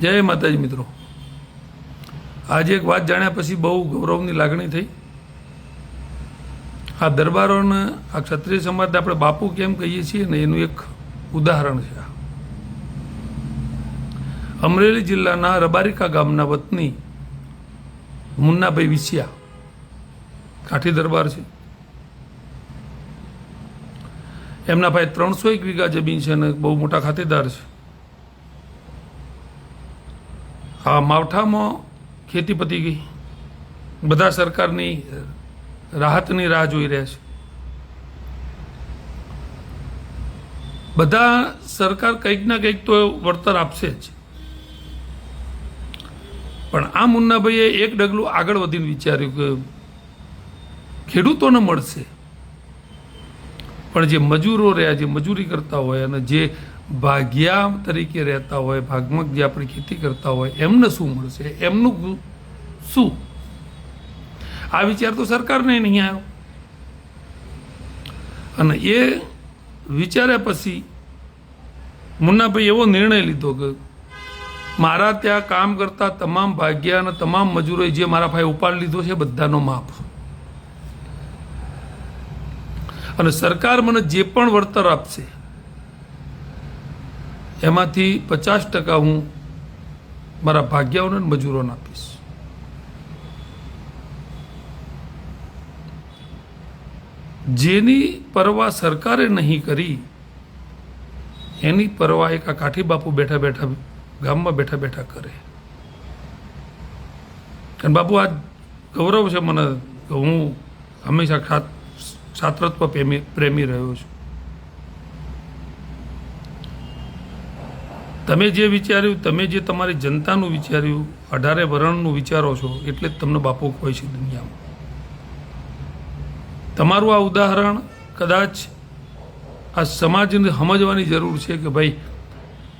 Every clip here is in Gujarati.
જય માતાજી મિત્રો. આજે એક વાત જાણ્યા પછી બહુ ગૌરવની લાગણી થઈ. આ દરબારોને આ ક્ષત્રિય સમાજને આપણે બાપુ કેમ કહીએ છીએ ને એનું એક ઉદાહરણ છે અમરેલી જિલ્લાના રબારિકા ગામના વતની મુન્નાભાઈ વિસિયા કાઠી દરબાર છે. એમના ભાઈ ત્રણસો એક વીઘા જમીન છે અને બહુ મોટા ખાતેદાર છે. આ માવઠામાં ખેતી પતી ગઈ. બધા સરકારની રાહતની રાહ જોઈ રહ્યા છે. બધા સરકાર કંઈક ના કંઈક તો વળતર આપશે જ. પણ આ મુન્નાભાઈએ એક ડગલું આગળ વધીને વિચાર્યું કે ખેડૂતોને મળશે. પણ જે મજૂરો રહ્યા, જે મજૂરી કરતા હોય અને જે ભાગ્યા તરીકે રહેતા હોય ભાગમાં જે આપણે ખેતી કરતા હોય, એમને શું મળશે? એમનું શું? આ વિચાર તો સરકારને નહીં આવ્યો. અને એ વિચાર્યા પછી મુન્નાભાઈ એવો નિર્ણય લીધો કે મારા ત્યાં કામ કરતા તમામ ભાગ્યા અને તમામ મજૂરોએ જે મારા ભાઈ ઉપાડ લીધો છે બધાનો માપ અને સરકાર મને જે પણ વળતર આપશે, એમાંથી પચાસ ટકા હું મારા ભાગ્યાઓને મજૂરોને આપીશ. જેની પરવા સરકારે નહીં કરી, એની પરવા એક આ કાઠી બાપુ બેઠા બેઠા ગામમાં બેઠા બેઠા કરે. અને બાપુ, આ ગૌરવ છે મને હું હંમેશા ખાત છાત્રત્વ પ્રેમી પ્રેમી રહ્યો છું. તમે જે વિચાર્યું, તમે જે તમારી જનતાનું વિચાર્યું, અઢારે વરણનું વિચારો છો, એટલે જ તમને બાપુ હોય છે દુનિયામાં. તમારું આ ઉદાહરણ કદાચ આ સમાજને સમજવાની જરૂર છે કે ભાઈ,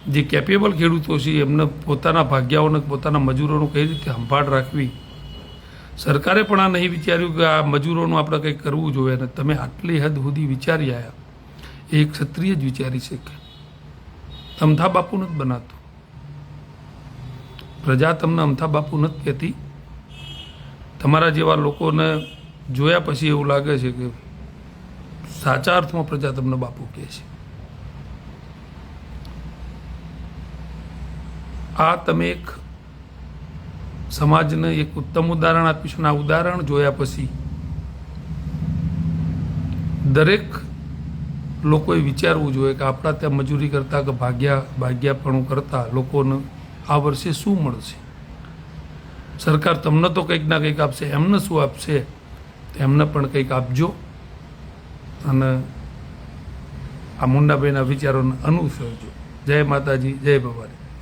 જે કેપેબલ ખેડૂતો છે, એમને પોતાના ભાગ્યાઓને, પોતાના મજૂરોનું કઈ રીતે સંભાળ રાખવી? સરકારે પણ આ નહીં વિચાર્યું કે આ મજૂરોનું આપણે કંઈક કરવું જોઈએ અને તમે આટલી હદ સુધી વિચારી આવ્યા એ ક્ષત્રિય જ વિચારી શકે. અમથા બાપુ નથી બનાતું પ્રજા તમને અમથા બાપુ નથી કહેતી. તમારા જેવા લોકોને જોયા પછી એવું લાગે છે કે સાચા અર્થમાં પ્રજા તમને બાપુ કહે છે. આ તમે એક સમાજને એક ઉત્તમ ઉદાહરણ આપીશું આ ઉદાહરણ જોયા પછી દરેક લોકોએ વિચારવું જોઈએ કે આપણા ત્યાં મજૂરી કરતા કે ભાગ્યા, ભાગ્યાપણું કરતા લોકોને આ વર્ષે શું મળશે? સરકાર તમને તો કંઈક ના કંઈક આપશે, એમને શું આપશે? એમને પણ કંઈક આપજો. અને આ મુન્નાભાઈના વિચારોને અનુસરજો. જય માતાજી, જય ભવાની.